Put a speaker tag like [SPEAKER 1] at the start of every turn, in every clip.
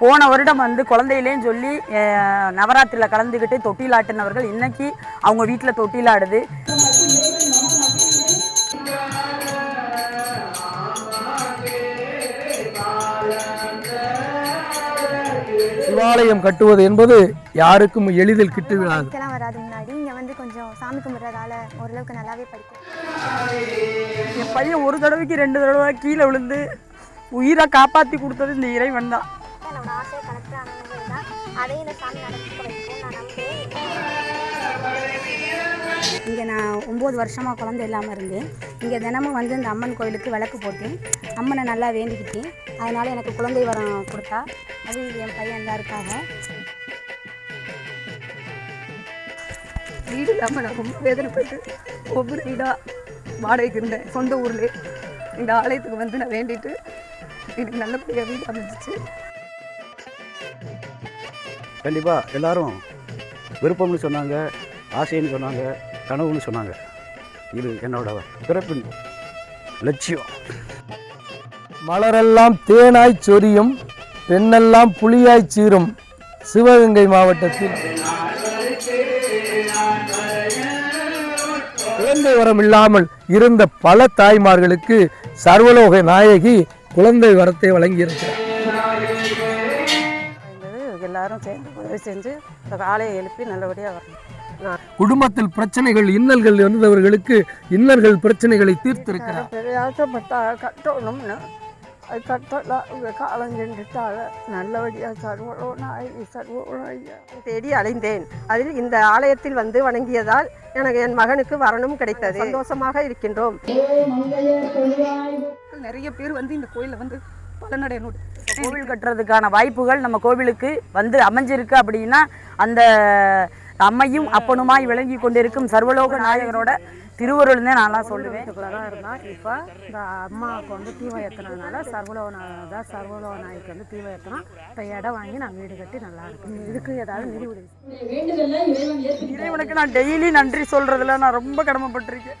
[SPEAKER 1] போன வருடம் வந்து குழந்தையிலேன்னு சொல்லி அஹ், நவராத்திரியில் கலந்துக்கிட்டு தொட்டில் ஆட்டினவர்கள் இன்னைக்கு அவங்க வீட்டில் தொட்டில் ஆடுது
[SPEAKER 2] சிவாலயம் கட்டுவது என்பது யாருக்கும் எளிதில் கிட்டுவிடாது.
[SPEAKER 3] படிக்கலாம் வராது முன்னாடி. இங்கே வந்து கொஞ்சம் சாமி கும்பிட்றதால ஓரளவுக்கு நல்லாவே படிக்கிறேன்
[SPEAKER 1] என் பையன் ஒரு தடவைக்கு ரெண்டு தடவை கீழே விழுந்து உயிரை காப்பாற்றி கொடுத்தது இந்த இறைவன் தான்.
[SPEAKER 3] என்னோட ஆசையை கலெக்டர் ஆனது தான் அதையும் இந்த சாமி நடத்தி வைக்கும். நான்
[SPEAKER 4] இங்கே நான் ஒம்பது வருஷமாக குழந்தை இல்லாமல் இருந்தேன். இங்கே தினமும் வந்து இந்த அம்மன் கோயிலுக்கு விளக்கு போட்டேன். அம்மனை நல்லா வேண்டிக்கிட்டேன். அதனால் எனக்கு குழந்தை வரம் கொடுத்தா அது என் பையன் தான் இருக்காங்க
[SPEAKER 5] வீடு இல்லாமல் நான் ரொம்ப வேதனைப்பட்டு ஒவ்வொரு வீடாக வாடகைக்கு இருந்தேன். சொந்த ஊர்லேயே. இந்த ஆலயத்துக்கு வந்து நான் வேண்டிட்டு எனக்கு நல்லபடியாக வீடு அமைஞ்சிச்சு.
[SPEAKER 6] கண்டிப்பாக எல்லாரும் விருப்பம்னு சொன்னாங்க ஆசைன்னு சொன்னாங்க கனவுன்னு சொன்னாங்க. இது என்னோட பிறப்பின் லட்சியம்.
[SPEAKER 2] மலரெல்லாம் தேனாய் சொரியும் பெண்ணெல்லாம் புளியாய் சீரும். சிவகங்கை மாவட்டத்தில் குழந்தை வரம் இல்லாமல் இருந்த பல தாய்மார்களுக்கு சர்வலோக நாயகி குழந்தை வரத்தை வழங்கியிருக்கிறார்.
[SPEAKER 5] எல்லாரும் சேர்ந்து உதவி செஞ்சு இந்த ஆலயம் எழுப்பி நல்லபடியாக வரணும்.
[SPEAKER 2] குடும்பத்தில் பிரச்சனைகள் இன்னல்கள் இருந்தவர்களுக்கு இன்னல்கள் பிரச்சனைகளை தீர்த்திருக்கிறார்.
[SPEAKER 5] பெரிய ஆசைப்பட்டா கட்டணும்னு. அது கட்டலாம் இவங்க காலம் சென்றுட்டால நல்லபடியாக சர்வலோ ஐயா தேடி அலைந்தேன். அதில் இந்த ஆலயத்தில் வந்து வணங்கியதால் எனக்கு என் மகனுக்கு வரணும் கிடைத்தது. சந்தோஷமாக இருக்கின்றோம். நிறைய பேர் வந்து இந்த கோயிலில் வந்து பலனடையணும்.
[SPEAKER 1] கோவில் கட்டுறதுக்கான வாய்ப்புகள் நம்ம கோவிலுக்கு வந்து அமைஞ்சிருக்கு அப்படின்னா அந்த அம்மையும் அப்பனுமாய் விளங்கி கொண்டிருக்கும் சர்வலோக நாயகரோட திருவருள் தான் நான்லாம் சொல்லுவேன்.
[SPEAKER 7] தான் இருந்தால் இப்போ இந்த அம்மாவுக்கு வந்து தீவை ஏற்றினதுனால சர்வலோக தான் சர்வலோக நாய்க்கு வந்து தீவை ஏற்றினோம் இப்போ இடம் வாங்கி நான் வீடு கட்டி நல்லா இருக்கும் இதுக்கு ஏதாவது நிதி உதவி
[SPEAKER 1] இறைவனுக்கு நான் டெய்லி நன்றி சொல்றதுல நான் ரொம்ப கடமைப்பட்டிருக்கேன்.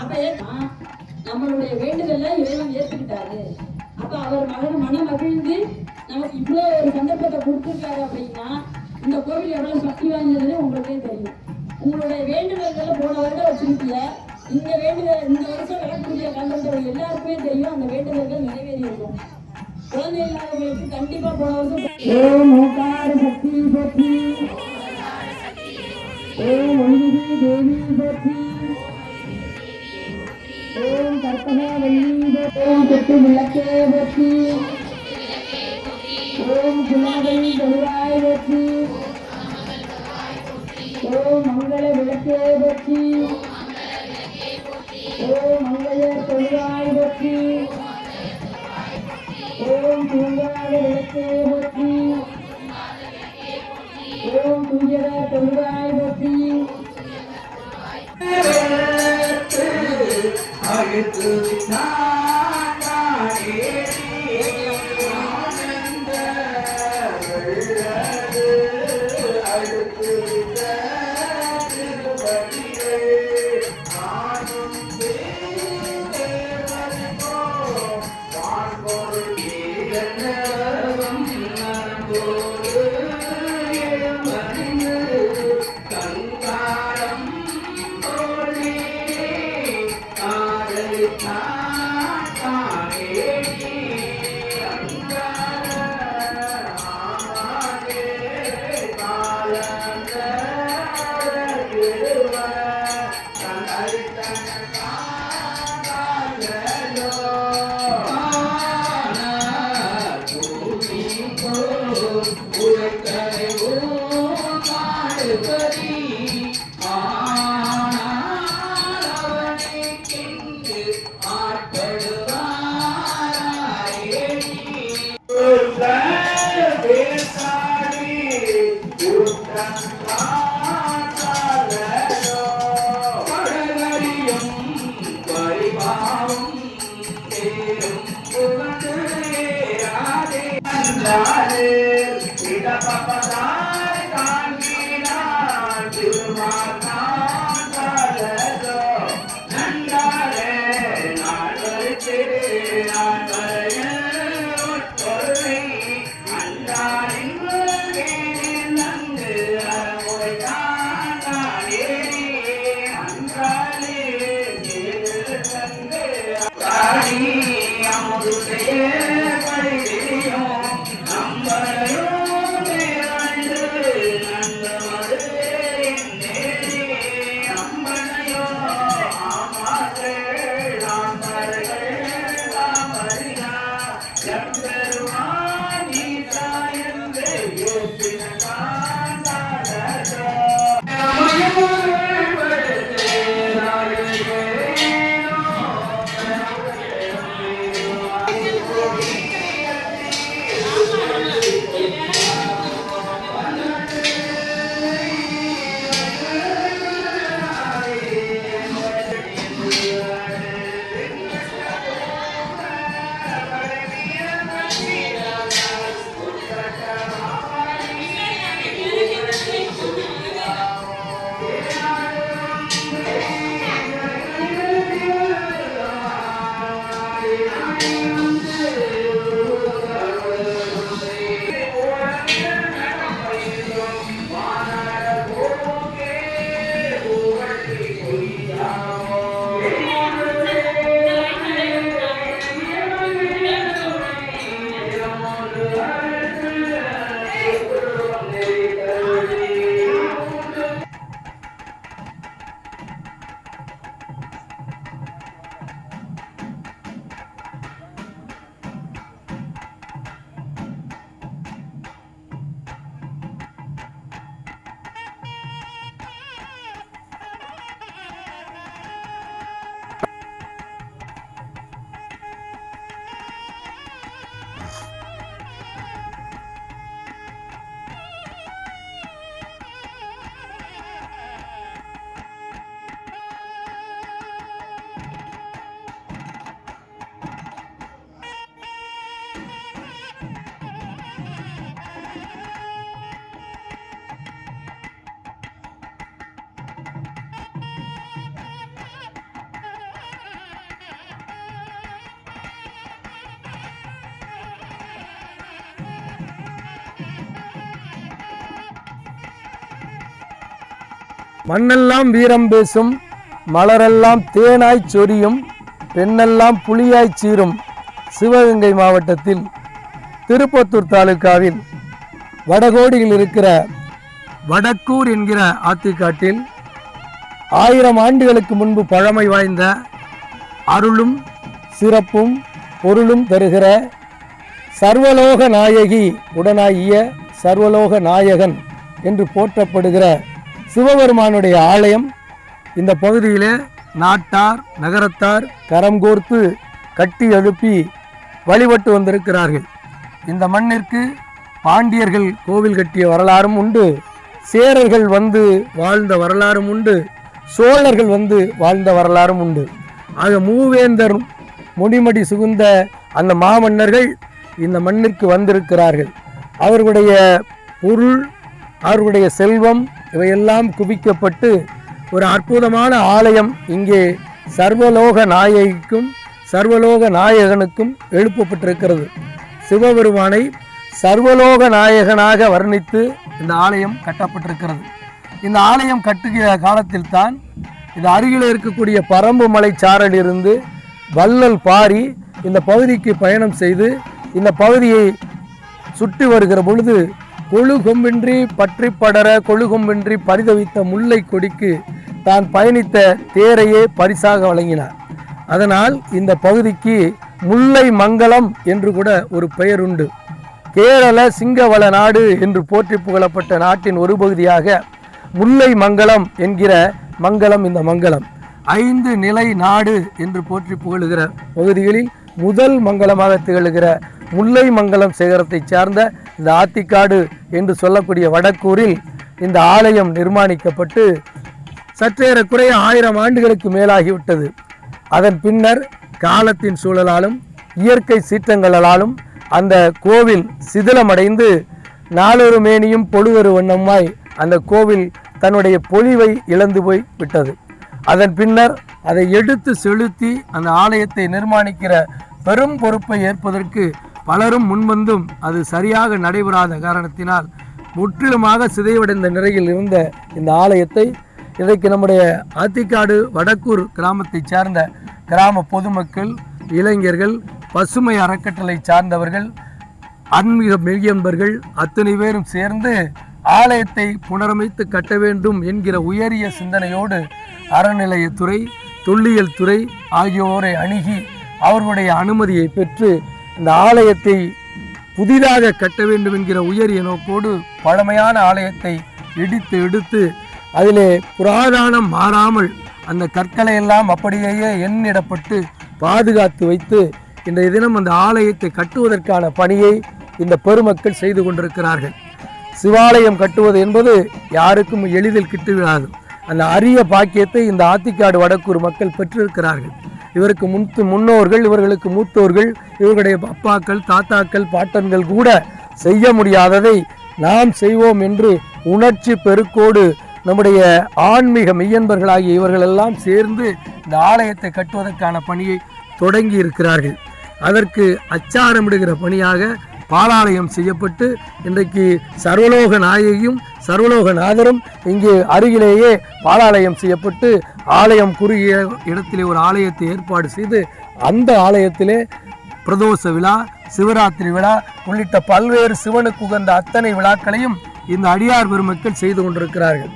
[SPEAKER 8] அப்ப ஏன்னா நம்மளுடைய வேண்டுதல்ல இறைவன் ஏத்துக்கிட்டாரு. அப்ப அவர் மகன் மன மகிழ்ந்து நமக்கு இவ்வளவு ஒரு சந்தர்ப்பத்தை கொடுத்துருக்காரு அப்படின்னா இந்த கோவில் எவ்வளவு சக்தி வாய்ந்ததுன்னு உங்களுக்கே தெரியும். உங்களுடைய வேண்டுதல்களை போன வருடம் வச்சிருக்கீங்க இந்த வேண்டுதல் இந்த வருஷம் விளக்கூடிய கலந்தவர்கள் எல்லாருக்குமே தெரியும் அந்த வேண்டுதல்கள் நிறைவேறி இருக்கும் குழந்தை இல்லாதவங்களுக்கு கண்டிப்பா போன வருஷம் ஓம் ஓகார சக்தி போற்றி. தேவி போற்றி. ஓம் கற்பக வள்ளி ஓம் கொத்து விளக்கே போற்றி ஓம் குலாதவி தொழுவாய் போற்றி ஓம் மங்கள விளக்கே போற்றி ஓம் மங்கள தொழுவாய் போற்றி ஓம் தூங்காத விளக்கே போற்றி ஓம் குஞ்சர தொழுவாய்
[SPEAKER 9] Ali.
[SPEAKER 2] மண்ணெல்லாம் வீரம் பேசும் மலரெல்லாம் தேனாய் சொரியும் பெண்ணெல்லாம் புலியாய் சீரும் சிவகங்கை மாவட்டத்தில் திருப்பத்தூர் தாலுகாவில் வடகோடியில் இருக்கிற வடக்கூர் என்கிற ஆத்திக்காட்டில் ஆயிரம் ஆண்டுகளுக்கு முன்பு பழமை வாய்ந்த அருளும் சிறப்பும் பொருளும் தருகிற சர்வலோக நாயகி உடனாகிய சர்வலோக நாயகன் என்று போற்றப்படுகிற சிவபெருமானுடைய ஆலயம் இந்த பகுதியிலே நாட்டார் நகரத்தார் கரம் கோர்த்து கட்டி எழுப்பி வழிபட்டு வந்திருக்கிறார்கள். இந்த மண்ணிற்கு பாண்டியர்கள் கோவில் கட்டிய வரலாறும் உண்டு. சேரர்கள் வந்து வாழ்ந்த வரலாறும் உண்டு. சோழர்கள் வந்து வாழ்ந்த வரலாறும் உண்டு. ஆக மூவேந்தர் முடிமடி சுகுந்த அந்த மாமன்னர்கள் இந்த மண்ணிற்கு வந்திருக்கிறார்கள். அவர்களுடைய பொருள் அவர்களுடைய செல்வம் இவையெல்லாம் குவிக்கப்பட்டு ஒரு அற்புதமான ஆலயம் இங்கே சர்வலோக நாயகிக்கும் சர்வலோக நாயகனுக்கும் எழுப்பப்பட்டிருக்கிறது. சிவபெருமானை சர்வலோக நாயகனாக வர்ணித்து இந்த ஆலயம் கட்டப்பட்டிருக்கிறது. இந்த ஆலயம் கட்டுகிற காலத்தில் தான் இது அருகில் இருக்கக்கூடிய பரம்பு மலை சாரலிருந்து வள்ளல் பாரி இந்த பகுதிக்கு பயணம் செய்து இந்த பகுதியை சுற்றி வருகிற பொழுது கொழுகொம்பின்றி பற்றி படர கொழுகொம்பின்றி பரிதவித்த முல்லை கொடிக்கு தான் பயணித்த தேரையே பரிசாக வழங்கினார். அதனால் இந்த பகுதிக்கு முல்லை மங்கலம் என்று கூட ஒரு பெயர் உண்டு. கேரள சிங்கவள நாடு என்று போற்றி புகழப்பட்ட நாட்டின் ஒரு பகுதியாக முல்லை மங்கலம் என்கிற மங்கலம் இந்த மங்கலம். ஐந்து நிலை நாடு என்று போற்றி புகழுகிற பகுதிகளில் முதல் மங்கலமாக திகழ்கிற முல்லை மங்கலம் சிகரத்தைச் சார்ந்த இந்த ஆத்திக்காடு என்று சொல்லக்கூடிய வடக்கூரில் இந்த ஆலயம் நிர்மாணிக்கப்பட்டு சற்றேறக்குறைய ஆயிரம் ஆண்டுகளுக்கு மேலாகிவிட்டது. அதன் பின்னர் காலத்தின் சூழலாலும் இயற்கை சீற்றங்களாலும் அந்த கோவில் சிதிலமடைந்து நாளொரு மேனியும் பொழுவரு வண்ணமாய் அந்த கோவில் தன்னுடைய பொலிவை இழந்து போய் விட்டது. அதன் பின்னர் அதை எடுத்து செலுத்தி அந்த ஆலயத்தை நிர்மாணிக்கிற பெரும் பொறுப்பை ஏற்பதற்கு பலரும் முன்வந்தும் அது சரியாக நடைபெறாத காரணத்தினால் முற்றிலுமாக சிதைவடைந்த நிலையில் இருந்த இந்த ஆலயத்தை இன்றைக்கு நம்முடைய ஆத்திக்காடு வடக்கூர் கிராமத்தைச் சார்ந்த கிராம பொதுமக்கள் இளைஞர்கள் பசுமை அறக்கட்டளை சார்ந்தவர்கள் ஆன்மீக மெய்யன்பர்கள் அத்தனை பேரும் சேர்ந்து ஆலயத்தை புனரமைத்து கட்ட வேண்டும் என்கிற உயரிய சிந்தனையோடு அறநிலையத்துறை தொல்லியல் துறை ஆகியோரை அணுகி அவர்களுடைய அனுமதியை பெற்று இந்த ஆலயத்தை புதிதாக கட்ட வேண்டும் என்கிற உயரிய நோக்கோடு பழமையான ஆலயத்தை இடித்து எடுத்து அதிலே புராதானம் மாறாமல் அந்த கற்களை எல்லாம் அப்படியே எண்ணிடப்பட்டு பாதுகாத்து வைத்து இன்றைய தினம் அந்த ஆலயத்தை கட்டுவதற்கான பணியை இந்த பெருமக்கள் செய்து கொண்டிருக்கிறார்கள். சிவாலயம் கட்டுவது என்பது யாருக்கும் எளிதில் கிட்டுவிடாது அந்த அரிய பாக்கியத்தை இந்த ஆத்திக்காடு வடக்கூர் மக்கள் பெற்றிருக்கிறார்கள். இவருக்கு முன் முன்னோர்கள் இவர்களுக்கு மூத்தோர்கள் இவர்களுடைய அப்பாக்கள் தாத்தாக்கள் பாட்டன்கள் கூட செய்ய முடியாததை நாம் செய்வோம் என்று உணர்ச்சி பெருக்கோடு நம்முடைய ஆன்மீக மெய்யன்பர்களாகிய இவர்களெல்லாம் சேர்ந்து இந்த ஆலயத்தை கட்டுவதற்கான பணியை தொடங்கி இருக்கிறார்கள் அதற்கு அச்சாரமிடுகிற பணியாக பாலாலயம் செய்யப்பட்டு இன்றைக்கு சர்வலோக நாயகியும் சர்வலோக நாதரும் இங்கே அருகிலேயே பாலாலயம் செய்யப்பட்டு ஆலயம் குறுகிய இடத்திலே ஒரு ஆலயத்தை ஏற்பாடு செய்து அந்த ஆலயத்திலே பிரதோஷ விழா சிவராத்திரி விழா உள்ளிட்ட பல்வேறு சிவனுக்கு உகந்த அத்தனை விழாக்களையும் இந்த அடியார் பெருமக்கள் செய்து கொண்டிருக்கிறார்கள்.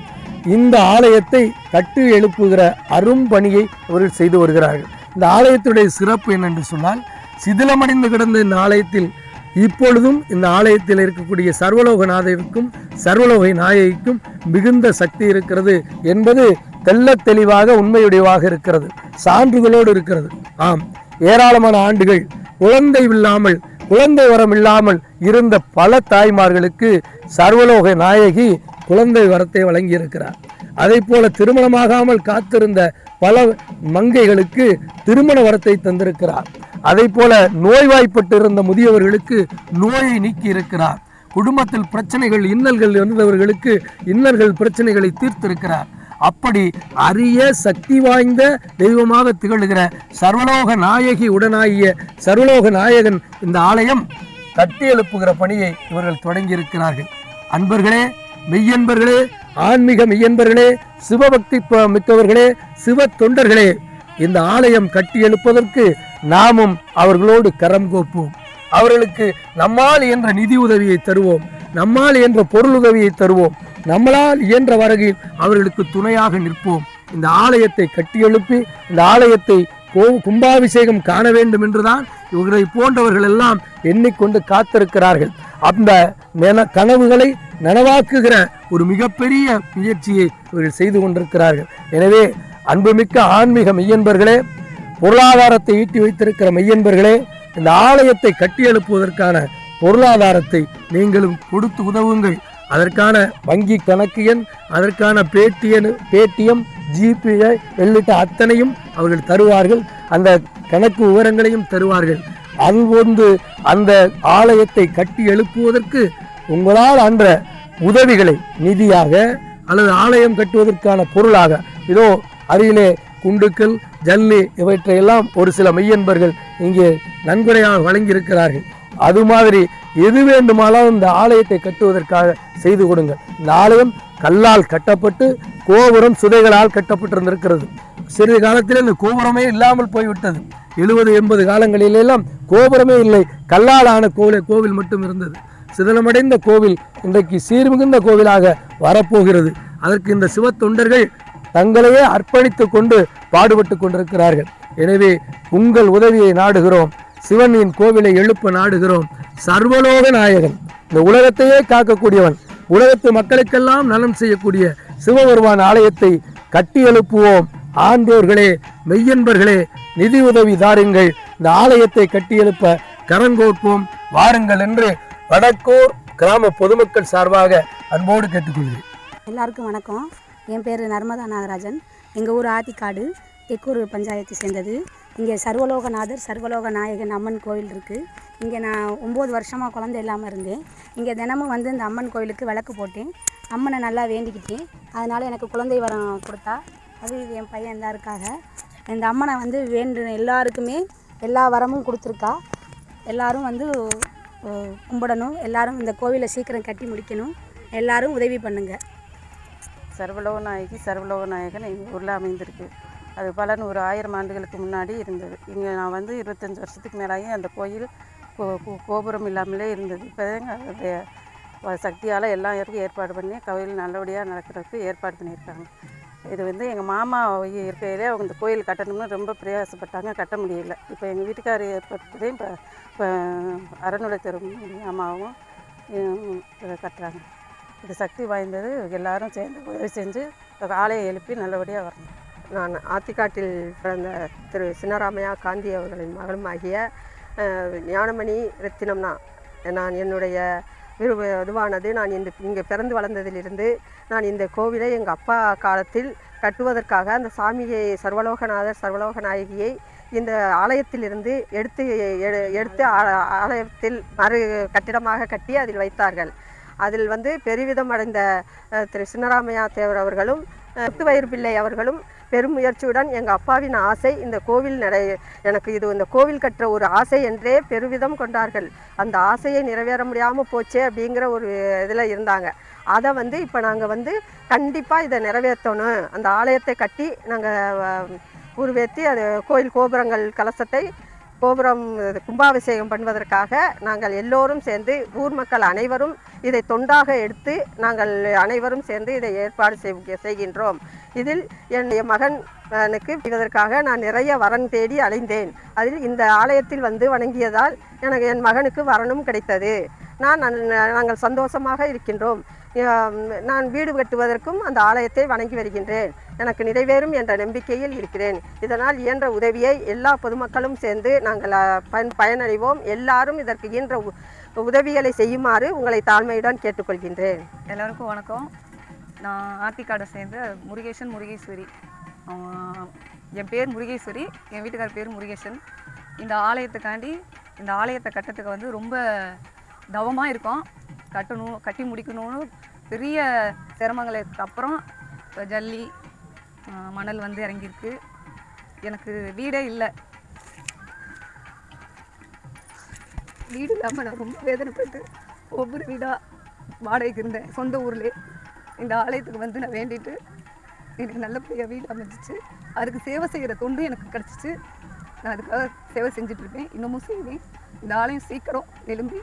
[SPEAKER 2] இந்த ஆலயத்தை கட்டி எழுப்புகிற அரும்பணியை அவர்கள் செய்து வருகிறார்கள். இந்த ஆலயத்துடைய சிறப்பு என்னென்று சொன்னால் சிதிலமடைந்து கிடந்த இந்த ஆலயத்தில் இப்பொழுதும் இந்த ஆலயத்தில் இருக்கக்கூடிய சர்வலோகநாதருக்கும் சர்வலோக நாயகிக்கும் மிகுந்த சக்தி இருக்கிறது என்பது தெள்ளத் தெளிவாக உண்மையுடையவாக இருக்கிறது. சான்றுகளோடு இருக்கிறது. ஆம் ஏராளமான ஆண்டுகள் குழந்தை இல்லாமல் குழந்தை வரம் இல்லாமல் இருந்த பல தாய்மார்களுக்கு சர்வலோக நாயகி குழந்தை வரத்தை வழங்கியிருக்கிறார். அதை போல திருமணமாகாமல் காத்திருந்த பல மங்கைகளுக்கு திருமண வரத்தை தந்திருக்கிறார். அதை போல நோய்வாய்ப்பட்டிருந்த முதியவர்களுக்கு நோயை நீக்கி இருக்கிறார் குடும்பத்தில் பிரச்சனைகள் இன்னல்கள் இருந்தவர்களுக்கு இன்னல்கள் பிரச்சனைகளை தீர்த்திருக்கிறார். அப்படி அரிய சக்தி வாய்ந்த தெய்வமாக திகழ்கிற சர்வலோக நாயகி உடனாகிய சர்வலோக நாயகன் இந்த ஆலயம் கட்டி எழுப்புகிற பணியை இவர்கள் தொடங்கியிருக்கிறார்கள். அன்பர்களே மெய்யன்பர்களே ஆன்மீக மெய்யன்பர்களே சிவபக்தி மிக்கவர்களே சிவ தொண்டர்களே இந்த ஆலயம் கட்டி எழுப்பதற்கு நாமும் அவர்களோடு கரம் கோப்போம். அவர்களுக்கு நம்மால் என்ற நிதி உதவியை தருவோம். நம்மால் என்ற பொருள் உதவியை தருவோம். நம்மளால் இயன்ற வரையில் அவர்களுக்கு துணையாக நிற்போம். இந்த ஆலயத்தை கட்டி எழுப்பி இந்த ஆலயத்தை கோ கும்பாபிஷேகம் காண வேண்டும் என்றுதான் இவர்களை போன்றவர்கள் எல்லாம் எண்ணிக்கொண்டு காத்திருக்கிறார்கள். அந்த கனவுகளை நனவாக்குகிற ஒரு மிகப்பெரிய முயற்சியை இவர்கள் செய்து கொண்டிருக்கிறார்கள். எனவே அன்புமிக்க ஆன்மீக மெய்யன்பர்களே பொருளாதாரத்தை ஈட்டி வைத்திருக்கிற மெய்யன்பர்களே இந்த ஆலயத்தை கட்டி எழுப்புவதற்கான பொருளாதாரத்தை நீங்களும் கொடுத்து உதவுங்கள். அதற்கான வங்கி கணக்கு எண் அதற்கான பேடிஎன் பேடிஎம் ஜிபிஐ உள்ளிட்ட அத்தனையும் அவர்கள் தருவார்கள். அந்த கணக்கு விவரங்களையும் தருவார்கள். அதுபோன்று அந்த ஆலயத்தை கட்டி எழுப்புவதற்கு உங்களால் அன்ற உதவிகளை நிதியாக அல்லது ஆலயம் கட்டுவதற்கான பொருளாக இதோ அருகிலே குண்டுக்கள் ஜல்லி இவற்றையெல்லாம் ஒரு சில மெய்யன்பர்கள் இங்கே நன்கொடையாக வழங்கியிருக்கிறார்கள். அது மாதிரி எது வேண்டுமானாலும் இந்த ஆலயத்தை கட்டுவதற்காக செய்து கொடுங்கள். இந்த ஆலயம் கல்லால் கட்டப்பட்டு கோபுரம் சுதைகளால் கட்டப்பட்டிருந்திருக்கிறது. சிறிது காலத்தில் இந்த கோபுரமே இல்லாமல் போய்விட்டது. எழுபது எண்பது காலங்களிலெல்லாம் கோபுரமே இல்லை. கல்லால் ஆன கோவில் கோவில் மட்டும் இருந்தது. சிதலமடைந்த கோவில் இன்றைக்கு சீர்மிகுந்த கோவிலாக வரப்போகிறது. அதற்கு இந்த சிவ தொண்டர்கள் தங்களையே அர்ப்பணித்து கொண்டு பாடுபட்டு கொண்டிருக்கிறார்கள். எனவே உங்கள் உதவியை நாடுகிறோம். சிவனின் கோவிலை எழுப்ப நாடுகிறோம். சர்வலோக நாயகன். இந்த உலகத்தையே காக்கக்கூடியவன். உலகத்து மக்களுக்கெல்லாம் நலம் செய்யக்கூடிய சிவபெருமான் ஆலயத்தை கட்டி எழுப்புவோம். ஆண்டோர்களே மெய்யன்பர்களே நிதி உதவி தாருங்கள். இந்த ஆலயத்தை கட்டியெழுப்ப கரங்கோட்போம் வாருங்கள் என்று வடக்கூர் கிராம பொதுமக்கள் சார்பாக அன்போடு கேட்டுக்கொள்கிறேன்.
[SPEAKER 4] எல்லாருக்கும் வணக்கம். என் பேர் நர்மதா நாகராஜன். எங்கள் ஊர் ஆத்திக்காடு தெக்கூர் பஞ்சாயத்தை சேர்ந்தது. இங்கே சர்வலோகநாதர் சர்வலோக நாயகன் அம்மன் கோயில் இருக்குது இங்கே நான் ஒம்பது வருஷமாக குழந்தை இல்லாமல் இருந்தேன். இங்கே தினமும் வந்து இந்த அம்மன் கோயிலுக்கு விளக்கு போட்டேன். அம்மனை நல்லா வேண்டிக்கிட்டேன். அதனால் எனக்கு குழந்தை வரம் கொடுத்தா அது என் பையன் தான் இருக்காக இந்த அம்மனை வந்து வேண்டு எல்லாருக்குமே எல்லா வரமும் கொடுத்துருக்கா. எல்லாரும் வந்து கும்பிடணும். எல்லாரும் இந்த கோவிலை சீக்கிரம் கட்டி முடிக்கணும். எல்லாரும் உதவி பண்ணுங்கள்
[SPEAKER 9] சர்வலோக நாயகி சர்வலோக நாயகன் எங்கள் ஊரில் அமைந்திருக்கு. அது பல நூறு ஆயிரம் ஆண்டுகளுக்கு முன்னாடி இருந்தது. இங்கே நான் வந்து இருபத்தஞ்சி வருஷத்துக்கு மேலாகி அந்த கோயில் கோ கோபுரம் இல்லாமலே இருந்தது. இப்போ அதோடைய சக்தியால் எல்லாம் ஏற்க ஏற்பாடு பண்ணி கோயில் நல்லபடியாக நடக்கிறதுக்கு ஏற்பாடு பண்ணியிருக்காங்க. இது வந்து எங்கள் மாமா இருக்கையிலே அவங்க இந்த கோயில் கட்டணும்னு ரொம்ப பிரயாசப்பட்டாங்க. கட்ட முடியல. இப்போ எங்கள் வீட்டுக்காரர் பற்றியும் இப்போ இப்போ அறநிலைத்துறை அம்மாவும் கட்டுறாங்க. இது சக்தி வாய்ந்தது. எல்லாரும் சேர்ந்து உதவி செஞ்சு ஆலையை எழுப்பி நல்லபடியாக வரணும்.
[SPEAKER 5] நான் ஆத்திக்காட்டில் பிறந்த திரு சின்னராமையா காந்தி அவர்களின் மகளுமாகிய ஆகிய ஞானமணி ரத்தினம்னா நான் என்னுடைய விரு இதுவானது நான் இந்த இங்கே பிறந்து வளர்ந்ததிலிருந்து நான் இந்த கோவிலை எங்கள் அப்பா காலத்தில் கட்டுவதற்காக அந்த சாமியை சர்வலோகநாதர் சர்வலோக நாயகியை இந்த ஆலயத்திலிருந்து எடுத்து எடுத்து ஆ- ஆலயத்தில் மறு கட்டிடமாக கட்டி அதில் வைத்தார்கள். அதில் வந்து பெருவிதம் அடைந்த திரு சின்னராமையா தேவர் அவர்களும் முத்துவயிறு பிள்ளை அவர்களும் பெரும் முயற்சியுடன் எங்கள் அப்பாவின் ஆசை இந்த கோவில் நடை எனக்கு இது இந்த கோவில் கட்டுற ஒரு ஆசை என்றே பெருவிதம் கொண்டார்கள். அந்த ஆசையை நிறைவேற முடியாமல் போச்சே அப்படிங்கிற ஒரு இதில் இருந்தாங்க. அதை வந்து இப்போ நாங்கள் வந்து கண்டிப்பாக இதை நிறைவேற்றணும். அந்த ஆலயத்தை கட்டி நாங்கள் உருவேற்றி அது கோயில் கோபுரங்கள் கலசத்தை கோபுரம் கும்பாபிஷேகம் பண்ணுவதற்காக நாங்கள் எல்லோரும் சேர்ந்து ஊர் மக்கள் அனைவரும் இதை தொண்டாக எடுத்து நாங்கள் அனைவரும் சேர்ந்து இதை ஏற்பாடு செய்- செய்கின்றோம். இதில் என்னுடைய மகன் எனக்கு இதற்காக நான் நிறைய வரன் தேடி அலைந்தேன். அதில் இந்த ஆலயத்தில் வந்து வணங்கியதால் எனக்கு என் மகனுக்கு வரனும் கிடைத்தது. நான் நாங்கள் சந்தோஷமாக இருக்கின்றோம். நான் வீடு கட்டுவதற்கும் அந்த ஆலயத்தை வணங்கி வருகின்றேன். எனக்கு நிறைவேறும் என்ற நம்பிக்கையில் இருக்கிறேன். இதனால் இயன்ற உதவியை எல்லா பொதுமக்களும் சேர்ந்து நாங்கள் பயன் பயனடைவோம். எல்லாரும் இதற்கு இயன்ற உ- உதவிகளை செய்யுமாறு உங்களை தாழ்மையுடன் கேட்டுக்கொள்கின்றேன்.
[SPEAKER 10] எல்லாருக்கும் வணக்கம். நான் ஆத்திக்காடை சேர்ந்த முருகேசன் முருகேஸ்வரி. என் பேர் முருகேஸ்வரி. என் வீட்டுக்கார பேர் முருகேசன். இந்த ஆலயத்துக்காண்டி இந்த ஆலயத்தை கட்டத்துக்கு வந்து ரொம்ப தவமாக இருக்கோம் கட்டணும் கட்டி முடிக்கணும்னு பெரிய சிரமங்களுக்கு அப்புறம் இப்போ ஜல்லி மணல் வந்து இறங்கியிருக்கு. எனக்கு வீடே இல்லை. வீடு இல்லாமல் நான் ரொம்ப வேதனைப்பட்டு ஒவ்வொரு வீடாக வாடகைக்கு இருந்தேன். சொந்த ஊர்லேயே. இந்த ஆலயத்துக்கு வந்து நான் வேண்டிட்டு எனக்கு நல்லபடியாக வீடு அமைஞ்சிச்சு. அதுக்கு சேவை செய்கிற தொண்டு எனக்கு கிடச்சிச்சு. நான் அதுக்காக சேவை செஞ்சுட்ருப்பேன் இன்னமும் செய்வேன். இந்த ஆலயம் சீக்கிரம் எலும்பி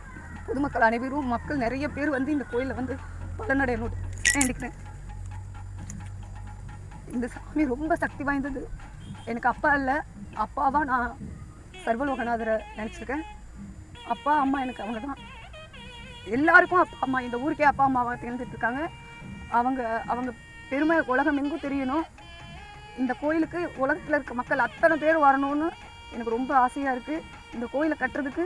[SPEAKER 10] பொதுமக்கள் அனைவரும் மக்கள் நிறைய பேர் வந்து இந்த கோயிலில் வந்து பலனடையணும் வேண்டிக்கிறேன். இந்த சாமி ரொம்ப சக்தி வாய்ந்தது. எனக்கு அப்பா இல்லை. அப்பாவாக நான் சர்வலோகநாதரை நினச்சிருக்கேன். அப்பா அம்மா எனக்கு அவங்க தான் எல்லாருக்கும் அப்பா அம்மா இந்த ஊருக்கே அப்பா அம்மாவாக தேர்ந்துட்டுருக்காங்க அவங்க அவங்க பெருமை உலகம் எங்கும் தெரியணும் இந்த கோயிலுக்கு உலகத்தில் இருக்க மக்கள் அத்தனை பேர் வரணும்னு எனக்கு ரொம்ப ஆசையாக இருக்குது இந்த கோயிலை கட்டுறதுக்கு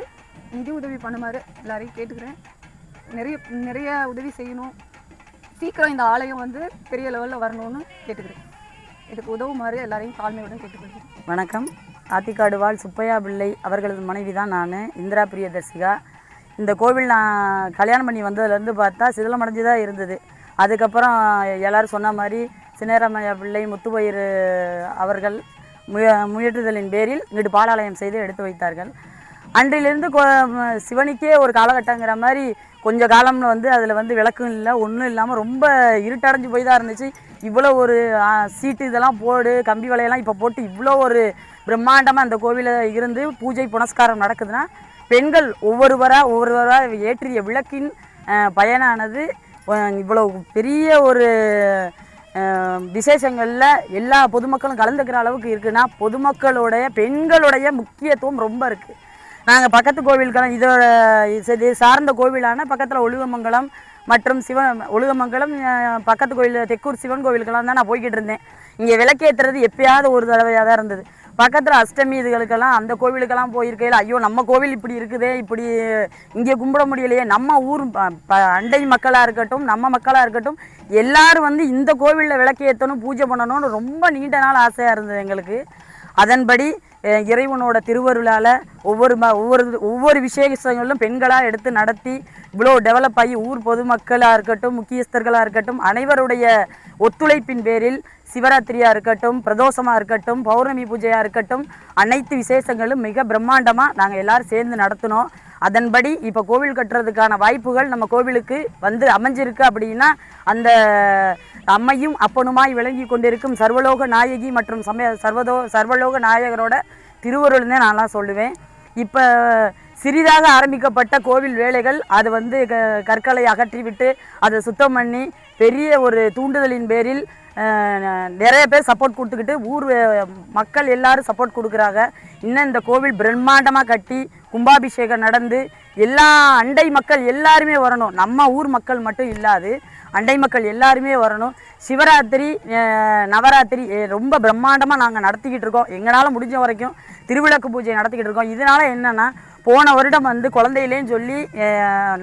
[SPEAKER 10] நிதி உதவி பண்ணுமாறு எல்லாரையும் கேட்டுக்கிறேன். நிறைய நிறைய உதவி செய்யணும். சீக்கிரம் இந்த ஆலயம் வந்து பெரிய லெவலில் வரணும்னு கேட்டுக்கிறேன். இதுக்கு உதவுமாறு எல்லாரையும் தாழ்மையுடன் கேட்டுக்கொள்கிறேன்.
[SPEAKER 1] வணக்கம். ஆத்திக்காடு வாழ் சுப்பையா பிள்ளை அவர்களது மனைவி தான் நான். இந்திரா பிரியதர்சிகா இந்த கோவில் நான் கல்யாணம் பண்ணி வந்ததுலேருந்து பார்த்தா சிதிலமடைஞ்சு தான் இருந்தது. அதுக்கப்புறம் எல்லாரும் சொன்ன மாதிரி சின்னராமையா பிள்ளை முத்துவயிறு அவர்கள் முய முயற்றுதலின் பேரில் இங்கிட்டு பாலாலயம் செய்து எடுத்து வைத்தார்கள். அன்றிலிருந்து சிவனுக்கே ஒரு காலகட்டங்கிற மாதிரி கொஞ்ச காலம்னு வந்து அதில் வந்து விளக்கும் இல்லை ஒன்றும் இல்லாமல் ரொம்ப இருட்டடைஞ்சு போய் தான் இருந்துச்சு. இவ்வளோ ஒரு சீட்டு இதெல்லாம் போடு கம்பி வலையெல்லாம் இப்போ போட்டு இவ்வளோ ஒரு பிரம்மாண்டமாக அந்த கோவிலில் இருந்து பூஜை புனஸ்காரம் நடக்குதுன்னா பெண்கள் ஒவ்வொருவராக ஒவ்வொருவராக ஏற்றிய விளக்கின் பயனானது இவ்வளோ பெரிய ஒரு விசேஷங்களில் எல்லா பொதுமக்களும் கலந்துக்கிற அளவுக்கு இருக்குன்னா பொதுமக்களுடைய பெண்களுடைய முக்கியத்துவம் ரொம்ப இருக்குது நாங்கள் பக்கத்து கோவில்களும் இதோட இது சார்ந்த கோவிலான பக்கத்தில் ஒழுகமங்கலம் மற்றும் சிவன் ஒழுகமங்கலம் பக்கத்து கோயில் தெக்கூர் சிவன் கோவிலுக்கெல்லாம் தான் நான் போய்கிட்டு இருந்தேன். இங்கே விளக்கேற்றுறது எப்பயாவது ஒரு தடவையாக தான் இருந்தது. பக்கத்தில் அஷ்டமி இதுகளுக்கெல்லாம் அந்த கோவிலுக்கெல்லாம் போயிருக்கையில் ஐயோ நம்ம கோவில் இப்படி இருக்குதே இப்படி இங்கே கும்பிட முடியலையே நம்ம ஊர் ப- ப- அண்டை மக்களாக இருக்கட்டும் நம்ம மக்களாக இருக்கட்டும் எல்லாரும் வந்து இந்த கோவிலில் விளக்கேற்றணும் பூஜை பண்ணணும்னு ரொம்ப நீண்ட நாள் ஆசையாக இருந்தது எங்களுக்கு. அதன்படி இறைவனோட திருவருளால் ஒவ்வொரு ம ஒவ்வொரு ஒவ்வொரு விசேஷங்களும் பெண்களாக எடுத்து நடத்தி இவ்வளோ டெவலப் ஆகி ஊர் பொதுமக்களாக இருக்கட்டும் முக்கியஸ்தர்களாக இருக்கட்டும் அனைவருடைய ஒத்துழைப்பின் பேரில் சிவராத்திரியாக இருக்கட்டும் பிரதோஷமாக இருக்கட்டும் பௌர்ணமி பூஜையாக இருக்கட்டும் அனைத்து விசேஷங்களும் மிக பிரம்மாண்டமாக நாங்கள் எல்லோரும் சேர்ந்து நடத்தினோம். அதன்படி இப்போ கோவில் கட்டுறதுக்கான வாய்ப்புகள் நம்ம கோவிலுக்கு வந்து அமைஞ்சிருக்கு அப்படின்னா அந்த அம்மையும் அப்பனுமாய் விளங்கி கொண்டிருக்கும் சர்வலோக நாயகி மற்றும் சமய சர்வதோ சர்வலோக நாயகரோட திருவருள்னே நான்லாம் சொல்லுவேன். இப்போ சிறிதாக ஆரம்பிக்கப்பட்ட கோவில் வேலைகள் அது வந்து க கற்களை அகற்றிவிட்டு அதை சுத்தம் பண்ணி பெரிய ஒரு தூண்டுதலின் பேரில் நிறைய பேர் சப்போர்ட் கொடுத்துக்கிட்டு ஊர் மக்கள் எல்லாரும் சப்போர்ட் கொடுக்குறாங்க. இன்னும் இந்த கோவில் பிரம்மாண்டமாக கட்டி கும்பாபிஷேகம் நடந்து எல்லா அண்டை மக்கள் எல்லாருமே வரணும். நம்ம ஊர் மக்கள் மட்டும் இல்லாது அண்டை மக்கள் எல்லாருமே வரணும். சிவராத்திரி நவராத்திரி ரொம்ப பிரம்மாண்டமாக நாங்கள் நடத்திக்கிட்டு இருக்கோம். எங்களால் முடிஞ்ச வரைக்கும் திருவிளக்கு பூஜை நடத்திக்கிட்டு இருக்கோம். இதனால் என்னென்னா போன வருடம் வந்து குழந்தையிலேன்னு சொல்லி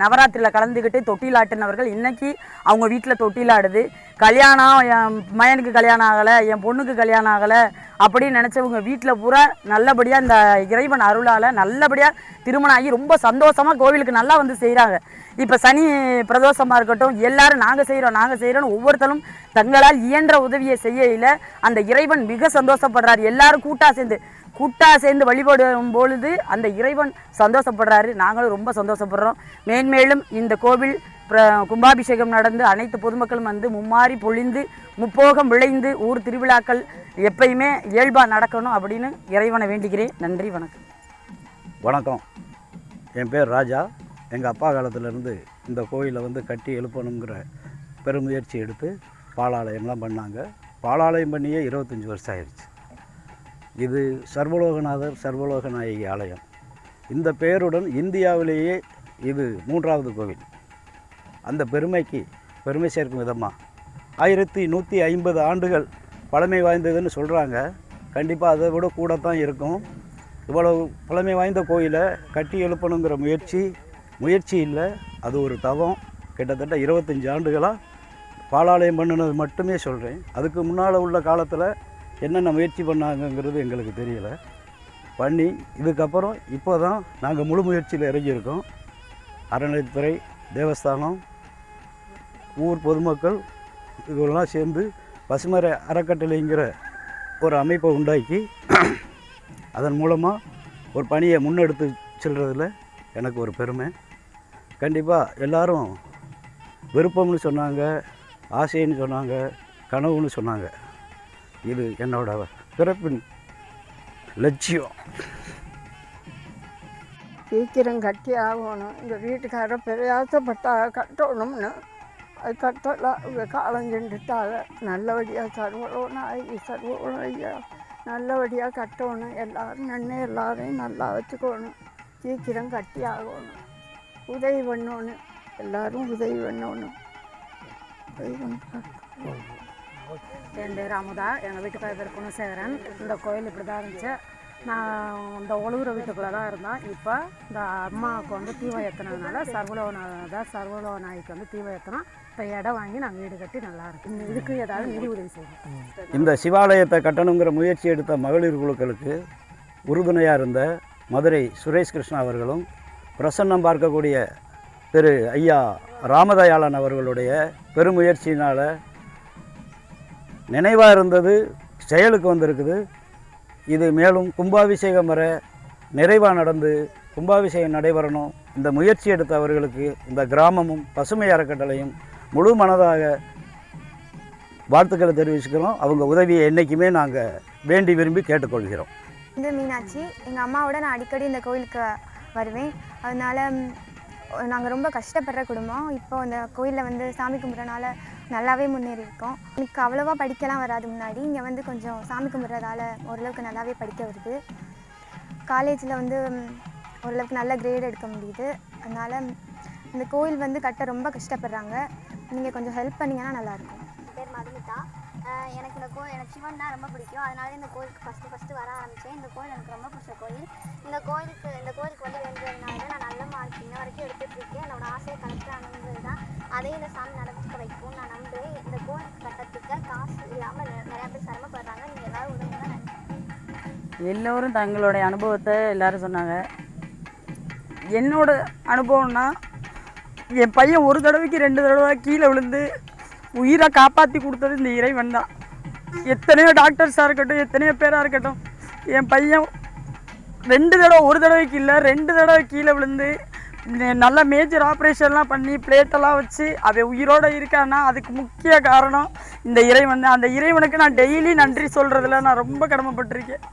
[SPEAKER 1] நவராத்திரியில் கலந்துக்கிட்டு தொட்டில் ஆட்டினவர்கள் இன்றைக்கி அவங்க வீட்டில் தொட்டில் ஆடுது கல்யாணம் என் மயனுக்கு கல்யாணம் ஆகலை என் பொண்ணுக்கு கல்யாணம் ஆகலை அப்படின்னு நினச்சவங்க வீட்டில் பூரா நல்லபடியாக இந்த இறைவன் அருளால் நல்லபடியாக திருமணம் ஆகி ரொம்ப சந்தோஷமாக கோவிலுக்கு நல்லா வந்து செய்கிறாங்க இப்போ சனி பிரதோஷமாக இருக்கட்டும் எல்லாரும் நாங்கள் செய்கிறோம் நாங்கள் செய்கிறோன்னு ஒவ்வொருத்தரும் தங்களால் இயன்ற உதவியை செய்யல அந்த இறைவன் மிக சந்தோஷப்படுறார். எல்லாரும் கூட்டாக சேர்ந்து கூட்டாக சேர்ந்து வழிபடும் பொழுது அந்த இறைவன் சந்தோஷப்படுறாரு. நாங்களும் ரொம்ப சந்தோஷப்படுறோம். மேன்மேலும் இந்த கோவில் கும்பாபிஷேகம் நடந்து அனைத்து பொதுமக்களும் வந்து மும்மாறி பொழிந்து முப்போகம் விளைந்து ஊர் திருவிழாக்கள் எப்பயுமே இயல்பாக நடக்கணும் அப்படின்னு இறைவனை வேண்டிக்கிறேன் நன்றி வணக்கம்.
[SPEAKER 6] வணக்கம். என் பேர் ராஜா. எங்கள் அப்பா காலத்துலேருந்து இந்த கோயிலை வந்து கட்டி எழுப்பணுங்கிற பெருமுயற்சி எடுத்து பாலாலயம்லாம் பண்ணாங்க. பாலாலயம் பண்ணியே இருபத்தஞ்சி வருஷம் ஆயிடுச்சு இது சர்வலோகநாதர் சர்வலோகநாயகி ஆலயம். இந்த பெயருடன் இந்தியாவிலேயே இது மூன்றாவது கோவில். அந்த பெருமைக்கு பெருமை சேர்க்கும் விதமாக ஆயிரத்தி நூற்றி ஐம்பது ஆண்டுகள் பழமை வாய்ந்ததுன்னு சொல்கிறாங்க கண்டிப்பாக அதை விட கூட தான் இருக்கும். இவ்வளவு பழமை வாய்ந்த கோயிலை கட்டி எழுப்பணுங்கிற முயற்சி முயற்சி இல்லை. அது ஒரு தவம். கிட்டத்தட்ட இருபத்தஞ்சி ஆண்டுகளாக பாலாலயம் பண்ணினது மட்டுமே சொல்கிறேன் அதுக்கு முன்னால் உள்ள காலத்தில் என்னென்ன முயற்சி பண்ணாங்கங்கிறது எங்களுக்கு தெரியல. பண்ணி இதுக்கப்புறம் இப்போ தான் நாங்கள் முழு முயற்சியில் இறங்கியிருக்கோம். அறநிலைத்துறை தேவஸ்தானம் ஊர் பொதுமக்கள் இதெல்லாம் சேர்ந்து பசுமர அறக்கட்டளைங்கிற ஒரு அமைப்பை உண்டாக்கி அதன் மூலமாக ஒரு பணியை முன்னெடுத்து செல்றதில் எனக்கு ஒரு பெருமை. கண்டிப்பாக எல்லாரும் விருப்பம்னு சொன்னாங்க ஆசைன்னு சொன்னாங்க கனவுன்னு சொன்னாங்க. இது என்னோட பிறப்பின் லட்சியம்.
[SPEAKER 5] சீக்கிரம் கட்டி ஆகணும். இந்த வீட்டுக்காரர் பிரயாசப்பட்டா கட்டணும்னு. அது கட்டலாம் காலம் சென்றுட்டாங்க நல்லபடியாக சர்வலோனா ஆகி சர்வலோனா ஐயா நல்லபடியாக கட்டணும். எல்லாரும் நன்மை எல்லாரையும் நல்லா வச்சுக்கணும். சீக்கிரம் கட்டி ஆகணும். உதவி பண்ணணும். எல்லோரும் உதவி பண்ணணும். உதவி பண்ண
[SPEAKER 7] என் பேர் அமுதா. எங்கள் வீட்டுக்கார பேர் குணசேகரன். இந்த கோயில் இப்படி தான் இருந்துச்சு. நான் இந்த ஒழுகுற வீட்டுக்குள்ளே தான் இருந்தேன். இப்போ இந்த அம்மாவுக்கு வந்து தீவை ஏற்றினதுனால சர்வலோகநாத சர்வலோக நாய்க்கு வந்து தீவை ஏற்றினோம் இப்போ இடம் வாங்கி நான் வீடு கட்டி நல்லா இருக்கு இதுக்கு ஏதாவது நிதி உதவி செய்யணும்
[SPEAKER 6] இந்த சிவாலயத்தை கட்டணுங்கிற முயற்சி எடுத்த மகளிர் குழுக்களுக்கு உறுதுணையாக இருந்த மதுரை சுரேஷ் கிருஷ்ணா அவர்களும் பிரசன்னம் பார்க்கக்கூடிய திரு ஐயா ராமதயாளன் அவர்களுடைய பெருமுயற்சியினால் நினைவாக இருந்தது செயலுக்கு வந்திருக்குது. இது மேலும் கும்பாபிஷேகம் வர நிறைவாக நடந்து கும்பாபிஷேகம் நடைபெறணும். இந்த முயற்சி எடுத்தவர்களுக்கு இந்த கிராமமும் பசுமை அறக்கட்டளையும் முழு மனதாக வாழ்த்துக்களை தெரிவிச்சுக்கிறோம். அவங்க உதவியை என்றைக்குமே நாங்கள் வேண்டி விரும்பி கேட்டுக்கொள்கிறோம்.
[SPEAKER 3] இந்த மீனாட்சி எங்கள் அம்மாவோட நான் அடிக்கடி இந்த கோயிலுக்கு வருவேன். அதனால் நாங்கள் ரொம்ப கஷ்டப்படுற குடும்பம். இப்போ இந்த கோயிலில் வந்து சாமி கும்பிட்றனால நல்லாவே முன்னேறியிருக்கோம். எனக்கு அவ்வளோவா படிக்கலாம் வராது முன்னாடி. இங்கே வந்து கொஞ்சம் சாமி கும்பிட்றதால ஓரளவுக்கு நல்லாவே படிக்க வருது. காலேஜில் வந்து ஓரளவுக்கு நல்ல கிரேட் எடுக்க முடியுது. அதனால் இந்த கோயில் வந்து கட்ட ரொம்ப கஷ்டப்படுறாங்க. நீங்கள் கொஞ்சம் ஹெல்ப் பண்ணிங்கன்னா நல்லாயிருக்கும்.
[SPEAKER 11] பேர் மதுமிதா. எனக்கு இந்த கோயில் எனக்கு சிவன்னா ரொம்ப பிடிக்கும். அதனால இந்த கோயிலுக்கு ஃபஸ்ட்டு ஃபஸ்ட்டு வர ஆரம்பித்தேன் இந்த கோயில் எனக்கு ரொம்ப பிடிச்ச கோயில். இந்த கோயிலுக்கு இந்த கோயிலுக்கு வந்து வேண்டியதுனால நான் நல்ல மார்க் இன்ன வரைக்கும் எடுத்துகிட்டு இருக்கேன். என்னோட ஆசையை கலெக்டர் தான் அதையும் இந்த சாமி நடக்க வைக்கும் நான் நம்புறேன். இந்த கோயிலுக்கு கட்டத்துக்கு காசு இல்லாமல் நிறையா பேர் சிரமப்படுறாங்க. நீங்கள் எல்லோரும் உதவுங்க.
[SPEAKER 1] எல்லோரும் தங்களுடைய அனுபவத்தை எல்லாரும் சொன்னாங்க. என்னோட அனுபவம்னா என் பையன் ஒரு தடவைக்கு ரெண்டு தடவை கீழே விழுந்து உயிரை காப்பாற்றி கொடுத்தது இந்த இறைவன் தான். எத்தனையோ டாக்டர்ஸாக இருக்கட்டும் எத்தனையோ பேராக இருக்கட்டும் என் பையன் ரெண்டு தடவை ஒரு தடவைக்கு இல்லை ரெண்டு தடவை கீழே விழுந்து நல்ல மேஜர் ஆப்ரேஷன்லாம் பண்ணி பிளேட்டெல்லாம் வச்சு அவன் உயிரோடு இருக்கான்னா அதுக்கு முக்கிய காரணம் இந்த இறைவன் தான். அந்த இறைவனுக்கு நான் டெய்லி நன்றி சொல்கிறதுல நான் ரொம்ப கடமைப்பட்டிருக்கேன்.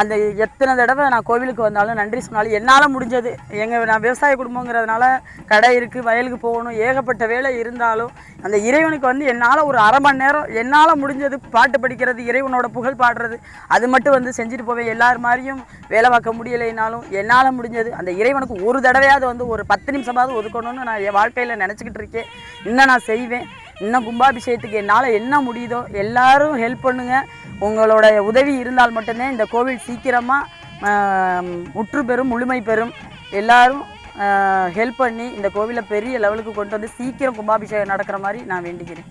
[SPEAKER 1] அந்த எத்தனை தடவை நான் கோவிலுக்கு வந்தாலும் நன்றி சொன்னாலும் என்னால் முடிஞ்சது. எங்கள் நான் விவசாய குடும்பங்கிறதுனால கடை இருக்குது வயலுக்கு போகணும் ஏகப்பட்ட வேலை இருந்தாலும் அந்த இறைவனுக்கு வந்து என்னால் ஒரு அரை மணி நேரம் என்னால் முடிஞ்சது பாட்டு படிக்கிறது இறைவனோட புகழ் பாடுறது அது மட்டும் வந்து செஞ்சுட்டு போவேன். எல்லார் மாதிரியும் வேலை பார்க்க முடியலைனாலும் என்னால் முடிஞ்சது. அந்த இறைவனுக்கு ஒரு தடவையாவது வந்து ஒரு பத்து நிமிஷமாவது ஒதுக்கணும்னு நான் என் வாழ்க்கையில் நினச்சிக்கிட்டு இருக்கேன். இன்னும் நான் செய்வேன். இன்னும் கும்பாபிஷேகத்துக்கு என்னால் என்ன முடியுதோ எல்லாரும் ஹெல்ப் பண்ணுங்கள் உங்களோட உதவி இருந்தால் மட்டும்தான் இந்த கோவில் சீக்கிரமாக முற்று பெறும் முழுமை பெறும். எல்லாரும் ஹெல்ப் பண்ணி இந்த கோவிலை பெரிய லெவலுக்கு கொண்டு வந்து சீக்கிரம் கும்பாபிஷேகம் நடக்கிற மாதிரி நான் வேண்டிக்கிறேன்.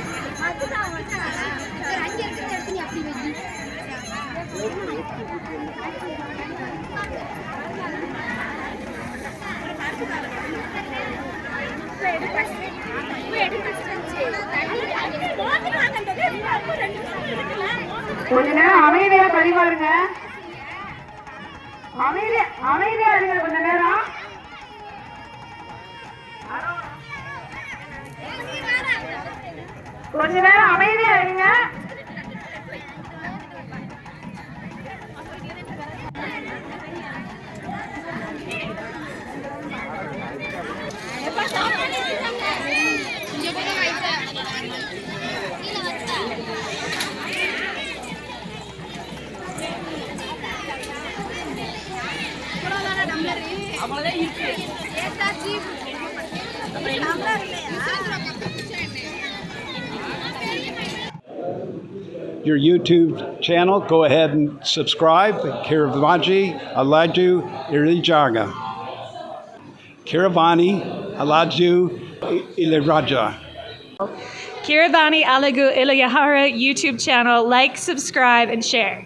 [SPEAKER 5] கொஞ்ச நேரம் அமைதியா பரிமாறுங்க அமைதியா அமைதியா இருங்க கொஞ்ச நேரம். கொஞ்ச நேரம் அமைதியா இருங்க.
[SPEAKER 12] Your YouTube channel. Go ahead and subscribe. Kiravaji Alaju Irijaga. Kiravani Alaju Iliraja.
[SPEAKER 13] Kiravani Alagu Ilayahara YouTube channel. Like, subscribe, and share.